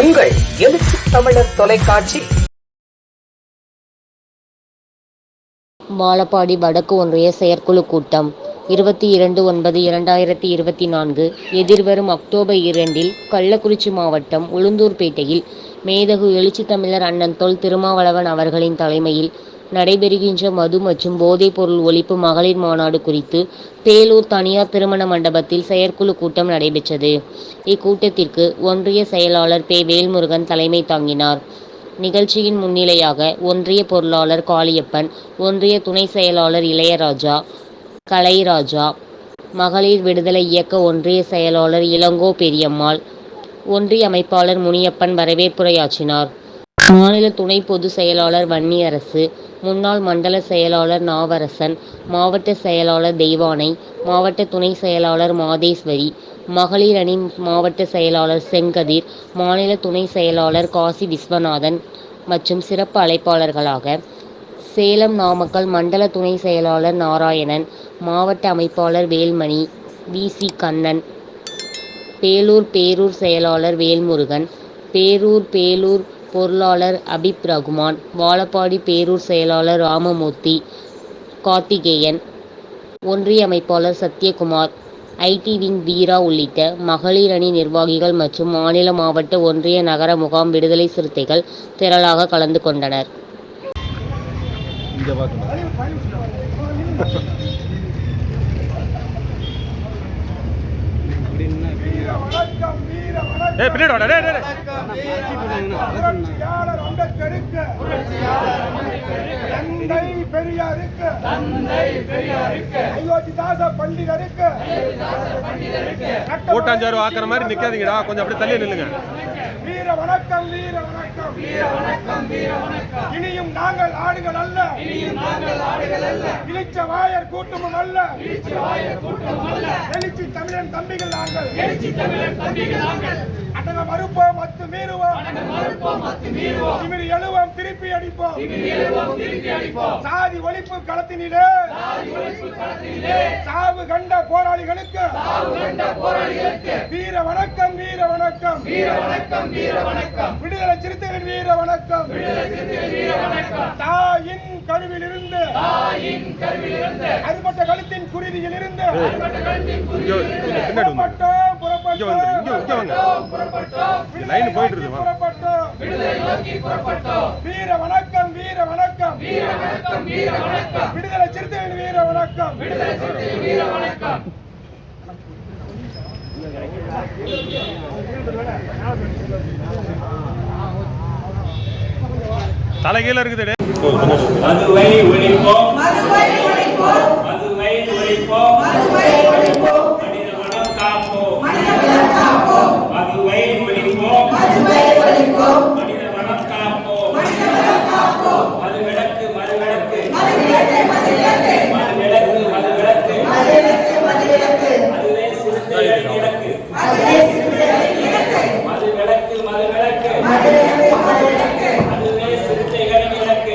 உங்கள் எழுச்சி தமிழர் தொலைக்காட்சி. வாழப்பாடி வடக்கு ஒன்றிய செயற்குழு கூட்டம். இருபத்தி இரண்டு ஒன்பது இரண்டாயிரத்தி இருபத்தி நான்கு எதிர்வரும் அக்டோபர் இரண்டில் கள்ளக்குறிச்சி மாவட்டம் உளுந்தூர்பேட்டையில் மேதகு எழுச்சி தமிழர் அண்ணன் தொல் திருமாவளவன் அவர்களின் தலைமையில் நடைபெறுகின்ற மது மற்றும் போதைப் பொருள் ஒழிப்பு மகளிர் மாநாடு குறித்து பேலூர் தனியார் திருமண மண்டபத்தில் செயற்குழு கூட்டம் நடைபெற்றது. இக்கூட்டத்திற்கு ஒன்றிய செயலாளர் பே. வேல்முருகன் தலைமை தாங்கினார். நிகழ்ச்சியின் முன்னிலையாக ஒன்றிய பொருளாளர் காளியப்பன் ஒன்றிய துணை செயலாளர் இளையராஜா கலைராஜா மகளிர் விடுதலை இயக்க ஒன்றிய செயலாளர் இளங்கோ பெரியம்மாள் ஒன்றிய அமைப்பாளர் முனியப்பன் வரவேற்புரையாற்றினார். மாநில துணை பொதுச் செயலாளர் வன்னியரசு முன்னாள் மண்டல செயலாளர் நாவரசன் மாவட்ட செயலாளர் தெய்வானை மாவட்ட துணை செயலாளர் மாதேஸ்வரி மகளிர் அணி மாவட்ட செயலாளர் செங்கதிர் மாநில துணை செயலாளர் காசி விஸ்வநாதன் மற்றும் சிறப்பு அழைப்பாளர்களாக சேலம் நாமக்கல் மண்டல துணை செயலாளர் நாராயணன் மாவட்ட அமைப்பாளர் வேல்மணி வி. சி. கண்ணன் பேலூர் பேரூர் செயலாளர் வேல்முருகன் பேரூர் பேலூர் பொருளாளர் அபிப் ரகுமான் வாழப்பாடி பேரூர் செயலாளர் ராமமூர்த்தி கார்த்திகேயன் ஒன்றிய அமைப்பாளர் சத்யகுமார் ஐடி விங் வீரா உள்ளிட்ட மகளிர் அணி நிர்வாகிகள் மற்றும் மாநில மாவட்ட ஒன்றிய நகர முகாம் விடுதலை சிறுத்தைகள் திரளாக கலந்து கொண்டனர். பின்னாடி வாடா டேய் டேய் புரட்சியாளர் அம்பேத்கருக்கு தந்தை பெரியாருக்கு அயோத்திதாச பண்டிதருக்கு கூட்டாஞ்சாரு ஆக்குற மாதிரி நிக்காதீங்கடா. கொஞ்சம் அப்படியே தள்ளி நில்லுங்க. வீர வணக்கம் வீர வணக்கம் வீர வணக்கம் வீர வணக்கம் இனியும் நாங்கள் ஆடுகள் அல்ல இனியும் நாங்கள் ஆடுகள் அல்ல. இழிச்ச வாயர் கூட்டமும் அல்ல. இழிச்ச வாயர் கூட்டமும் அல்ல. எழுச்சி தமிழன் தம்பிகள் நாங்கள். எழுச்சி தமிழன் தம்பிகள் நாங்கள். அடங்க மறுப்போம் மத்து மீறுவோம். திமிரி எழுவோம் திருப்பி அடிப்போம். திமிரி எழுவோம் திருப்பி அடிப்போம். சாதி ஒழிப்பு களத்தினிலே. சாவு கண்ட போராளிகளுக்கு. வீர வணக்கம் வீர வணக்கம். வீர வணக்கம் வீர வணக்கம். விடுதலை சிறுத்தைகளின் வீர வணக்கம். தாயின் கருவில் இருந்து அறுபட்ட கழுத்தின் குருதியில் இருந்து இங்க வந்துரு இங்க இங்க வாங்க. லைன் போயிட்டு இருக்கு, வீர வணக்கம் வீர வணக்கம் வீர வணக்கம் வீர வணக்கம் விடுதலை சிறுத்தைகளின் வீர வணக்கம் விடுதலை சிறுத்தைகளின் வீர வணக்கம் தலைகீழ இருக்குது டேய். மதுவை ஒழிப்போம். மதுவை ஒழிப்போம் மனித வளம் காப்போம் மதுவை ஒழிப்போம் மனித வளம் காப்போம் மது விளக்கு மது விளக்கு மது விளக்கு மது விளக்கு அதுவே சிறுத்தைகளின் இலக்கு மது விளக்கு மது விளக்கு அதுவே சிறுத்தைகளின் இலக்கு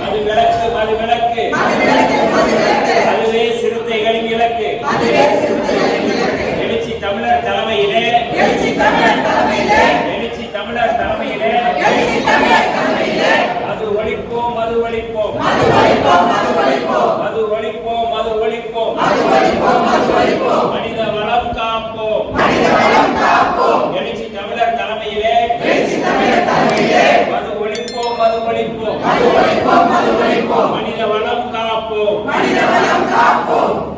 மது விளக்கு மது விளக்கு அதுவே சிறுத்தைகளின் இலக்கு எழுச்சி தமிழர் தலைமையிலே எழுச்சி தமிழர் தலைமையிலே மது ஒழிப்போம் மது ஒழிப்போம் மது ஒழிப்போம் மது ஒழிப்போம். மனித வளம் காப்போம். எழுச்சி தமிழர் தலைமையிலே. மது ஒழிப்போம் மது ஒழிப்போம். மனித வளம் காப்போம்.